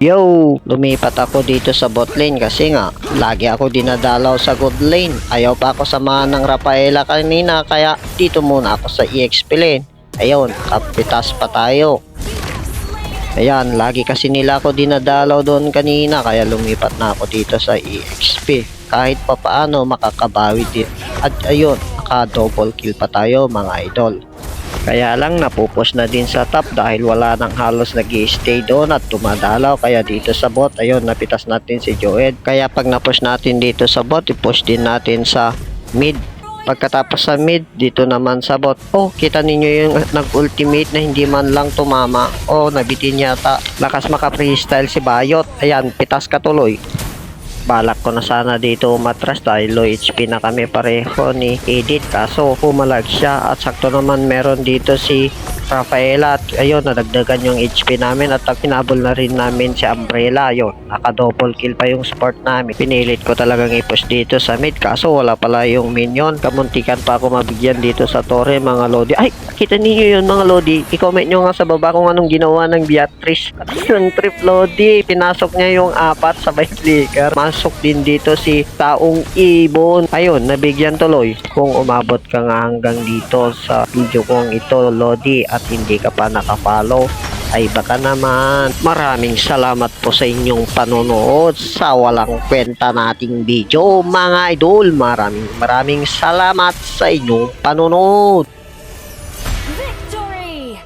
Yo, lumipat ako dito sa bot lane kasi nga, lagi ako dinadalaw sa good lane. Ayaw pa ako samahan ng Rafaela kanina kaya dito muna ako sa EXP lane. Ayun, kapitas pa tayo. Ayan, lagi kasi nila ako dinadalaw doon kanina kaya lumipat na ako dito sa EXP. Kahit pa paano makakabawi din. At ayun, naka double kill pa tayo mga idol. Kaya lang napupus na din sa top dahil wala nang halos nag stay doon at tumadalaw. Kaya dito sa bot, ayun, napitas natin si Joed. Kaya pag napush natin dito sa bot, ipush din natin sa mid. Pagkatapos sa mid, dito naman sa bot. Oh, kita ninyo yung nag-ultimate na hindi man lang tumama. Oh, nabitin yata. Lakas maka-freestyle si Bayot. Ayan, pitas ka tuloy. Balak ko na sana dito umatras dahil low HP na kami pareho ni Edith. Kaso pumalag siya at sakto naman meron dito si Rafaela at ayun nadagdagan yung HP namin at pinabol na rin namin si Umbrella. Ayun naka double kill pa yung sport namin. Pinilit ko talagang i-push dito sa mid kaso wala pala yung minion. Kamuntikan pa ako mabigyan dito sa torre mga lodi. Ay kita niyo yun mga lodi? I-comment nyo nga sa baba kung anong ginawa ng Beatrice. Yung trip lodi pinasok niya yung apat sabay flicker masok din dito si taong ibon. Ayun nabigyan tuloy kung umabot ka nga hanggang dito sa video kong ito lodi. At at hindi ka pa nakafollow ay baka naman maraming salamat po sa inyong panonood sa walang kwenta nating video mga idol maraming maraming salamat sa inyong panonood Victory!